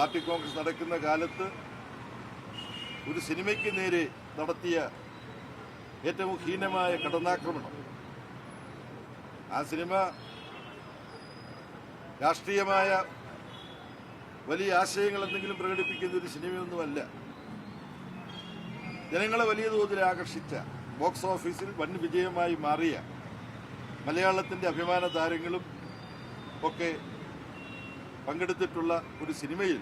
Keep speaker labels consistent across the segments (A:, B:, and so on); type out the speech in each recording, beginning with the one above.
A: party Congress നടക്കുന്ന കാലത്ത് ഒരു സിനിമയ്ക്ക് നേരെ നടത്തിയ ഏറ്റവും ഹീനമായ കടന്നാക്രമണം ആ സിനിമ രാഷ്ട്രീയമായ വലിയ ആശയങ്ങൾ എന്തെങ്കിലും പ്രകടിപ്പിക്കുന്ന ഒരു സിനിമയൊന്നുമല്ല ജനങ്ങളെ വലിയ തോതിൽ ആകർഷിച്ച ബോക്സ് ഓഫീസിൽ വൻ വിജയമായി മാറിയ മലയാളത്തിൻ്റെ അഭിമാന താരങ്ങളും ഒക്കെ പങ്കെടുത്തിട്ടുള്ള ഒരു സിനിമയിൽ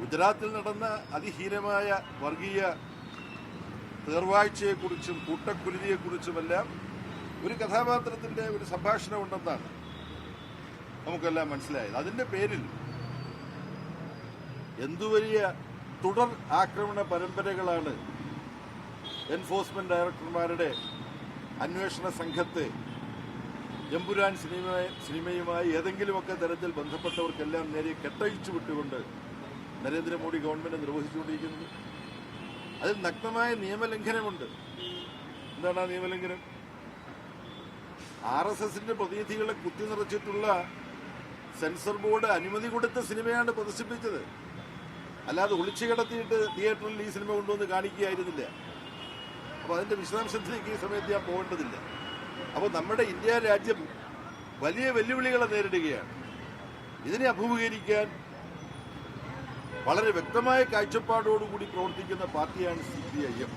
A: ഗുജറാത്തിൽ നടന്ന അതിഹീനമായ വർഗീയ തീർവാഴ്ചയെക്കുറിച്ചും കൂട്ടക്കുരുതിയെക്കുറിച്ചുമെല്ലാം ഒരു കഥാപാത്രത്തിൻ്റെ ഒരു സംഭാഷണം ഉണ്ടെന്നാണ് നമുക്കെല്ലാം മനസ്സിലായത് അതിൻ്റെ പേരിൽ എന്തു വലിയ തുടർ ആക്രമണ പരമ്പരകളാണ് എൻഫോഴ്സ്മെന്റ് ഡയറക്ടർമാരുടെ അന്വേഷണ സംഘത്തെ ജമ്പുരാൻ സിനിമ സിനിമയുമായി ഏതെങ്കിലുമൊക്കെ തരത്തിൽ ബന്ധപ്പെട്ടവർക്കെല്ലാം നേരെ കെട്ടഴിച്ചു വിട്ടുകൊണ്ട് നരേന്ദ്രമോദി ഗവൺമെൻറ് നിർവഹിച്ചുകൊണ്ടിരിക്കുന്നത് അതിൽ നഗ്നമായ നിയമലംഘനമുണ്ട് എന്താണ് ആ നിയമലംഘനം ആർ എസ് എസിന്റെ പ്രതിനിധികളെ കുത്തി നിറച്ചിട്ടുള്ള സെൻസർ ബോർഡ് അനുമതി കൊടുത്ത സിനിമയാണ് പ്രദർശിപ്പിച്ചത് അല്ലാതെ ഒളിച്ചു കിടത്തിയിട്ട് തിയേറ്ററിൽ ഈ സിനിമ കൊണ്ടുവന്ന് കാണിക്കുകയായിരുന്നില്ല അപ്പോൾ അതിന്റെ വിശദാംശത്തിലേക്ക് ഈ സമയത്ത് ഞാൻ പോകേണ്ടതില്ല അപ്പോൾ നമ്മുടെ ഇന്ത്യ രാജ്യം വലിയ വെല്ലുവിളികളെ നേരിടുകയാണ് ഇതിനെ അഭിമുഖീകരിക്കാൻ വളരെ വ്യക്തമായ കാഴ്ചപ്പാടോടുകൂടി പ്രവർത്തിക്കുന്ന പാർട്ടിയാണ് സി പി ഐ എം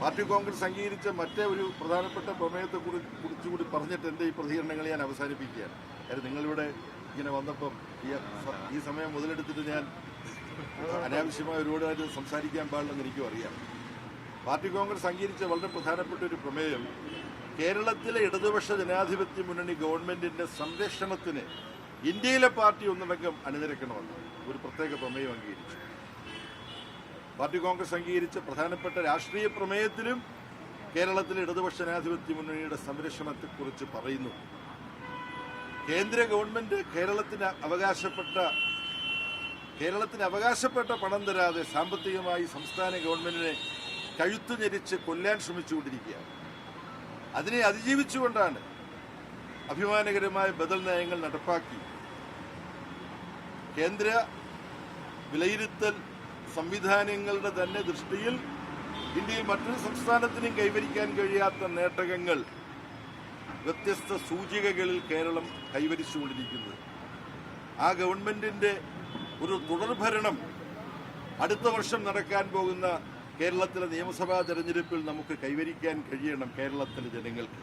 A: പാർട്ടി കോൺഗ്രസ് അംഗീകരിച്ച മറ്റേ ഒരു പ്രധാനപ്പെട്ട പ്രമേയത്തെ കുറിച്ചുകൂടി പറഞ്ഞിട്ട് എൻ്റെ ഈ പ്രതികരണങ്ങൾ ഞാൻ അവസാനിപ്പിക്കുകയാണ് കാര്യം നിങ്ങളിവിടെ ഇങ്ങനെ വന്നപ്പം ഈ സമയം മുതലെടുത്തിട്ട് ഞാൻ അനാവശ്യമായ ഒരുപാട് സംസാരിക്കാൻ പാടില്ലെന്ന് എനിക്കും അറിയാം പാർട്ടി കോൺഗ്രസ് അംഗീകരിച്ച വളരെ പ്രധാനപ്പെട്ട ഒരു പ്രമേയം കേരളത്തിലെ ഇടതുപക്ഷ ജനാധിപത്യ മുന്നണി ഗവൺമെന്റിന്റെ സംരക്ഷണത്തിന് ഇന്ത്യയിലെ പാർട്ടി ഒന്നടക്കം അണിനിരക്കണമെന്ന് ഒരു പ്രത്യേക പ്രമേയം അംഗീകരിച്ചു പാർട്ടി കോൺഗ്രസ് അംഗീകരിച്ച പ്രധാനപ്പെട്ട രാഷ്ട്രീയ പ്രമേയത്തിലും കേരളത്തിലെ ഇടതുപക്ഷ ജനാധിപത്യ മുന്നണിയുടെ സംരക്ഷണത്തെക്കുറിച്ച് പറയുന്നു കേന്ദ്ര ഗവൺമെന്റ് കേരളത്തിന് അവകാശപ്പെട്ട കേരളത്തിന് അവകാശപ്പെട്ട പണം തരാതെ സാമ്പത്തികമായി സംസ്ഥാന ഗവൺമെന്റിനെ കഴുത്തു ഞെരിച്ച് കൊല്ലാൻ ശ്രമിച്ചുകൊണ്ടിരിക്കുകയാണ് അതിനെ അതിജീവിച്ചുകൊണ്ടാണ് അഭിമാനകരമായ ബദൽ നയങ്ങൾ നടപ്പാക്കി കേന്ദ്ര വിലയിരുത്തൽ സംവിധാനങ്ങളുടെ തന്നെ ദൃഷ്ടിയിൽ ഇന്ത്യയിൽ മറ്റൊരു സംസ്ഥാനത്തിനും കൈവരിക്കാൻ കഴിയാത്ത നേട്ടകങ്ങൾ വ്യത്യസ്ത സൂചികകളിൽ കേരളം കൈവരിച്ചുകൊണ്ടിരിക്കുന്നത് ആ ഗവൺമെന്റിന്റെ ഒരു തുടർഭരണം അടുത്ത വർഷം നടക്കാൻ പോകുന്ന കേരളത്തിലെ നിയമസഭാ തെരഞ്ഞെടുപ്പിൽ നമുക്ക് കൈവരിക്കാൻ കഴിയണം കേരളത്തിലെ ജനങ്ങൾക്ക്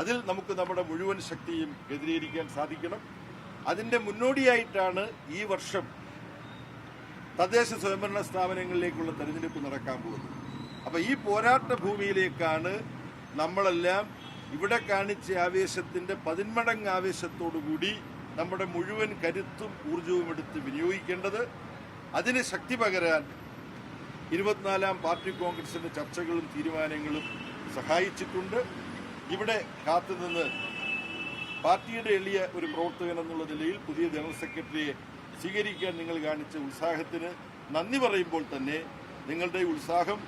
A: അതിൽ നമുക്ക് നമ്മുടെ മുഴുവൻ ശക്തിയും കേന്ദ്രീകരിക്കാൻ സാധിക്കണം അതിൻ്റെ മുന്നോടിയായിട്ടാണ് ഈ വർഷം തദ്ദേശ സ്വയംഭരണ സ്ഥാപനങ്ങളിലേക്കുള്ള തെരഞ്ഞെടുപ്പ് നടക്കാൻ പോകുന്നത് അപ്പോൾ ഈ പോരാട്ട ഭൂമിയിലേക്കാണ് നമ്മളെല്ലാം ഇവിടെ കാണിച്ച ആവേശത്തിൻ്റെ പതിന്മടങ്ങ് ആവേശത്തോടുകൂടി നമ്മുടെ മുഴുവൻ കരുത്തും ഊർജവും എടുത്ത് വിനിയോഗിക്കേണ്ടത് അതിന് ശക്തി പകരാൻ ഇരുപത്തിനാലാം പാർട്ടി കോൺഗ്രസിൻ്റെ ചർച്ചകളും തീരുമാനങ്ങളും സഹായിച്ചിട്ടുണ്ട് ഇവിടെ കാത്തുനിന്ന് പാർട്ടിയുടെ എളിയ ഒരു പ്രവർത്തകൻ എന്നുള്ള നിലയിൽ പുതിയ ജനറൽ സെക്രട്ടറിയെ സ്വീകരിക്കാൻ നിങ്ങൾ കാണിച്ച ഉത്സാഹത്തിന് നന്ദി പറയുമ്പോൾ തന്നെ നിങ്ങളുടെ ഉത്സാഹം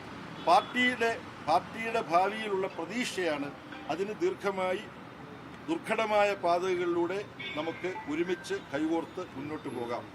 A: പാർട്ടിയുടെ പാർട്ടിയുടെ ഭാവിയിലുള്ള പ്രതീക്ഷയാണ് അതിന് ദീർഘമായി ദുർഘടമായ പാതകളിലൂടെ നമുക്ക് ഒരുമിച്ച് കൈകോർത്ത് മുന്നോട്ട് പോകാം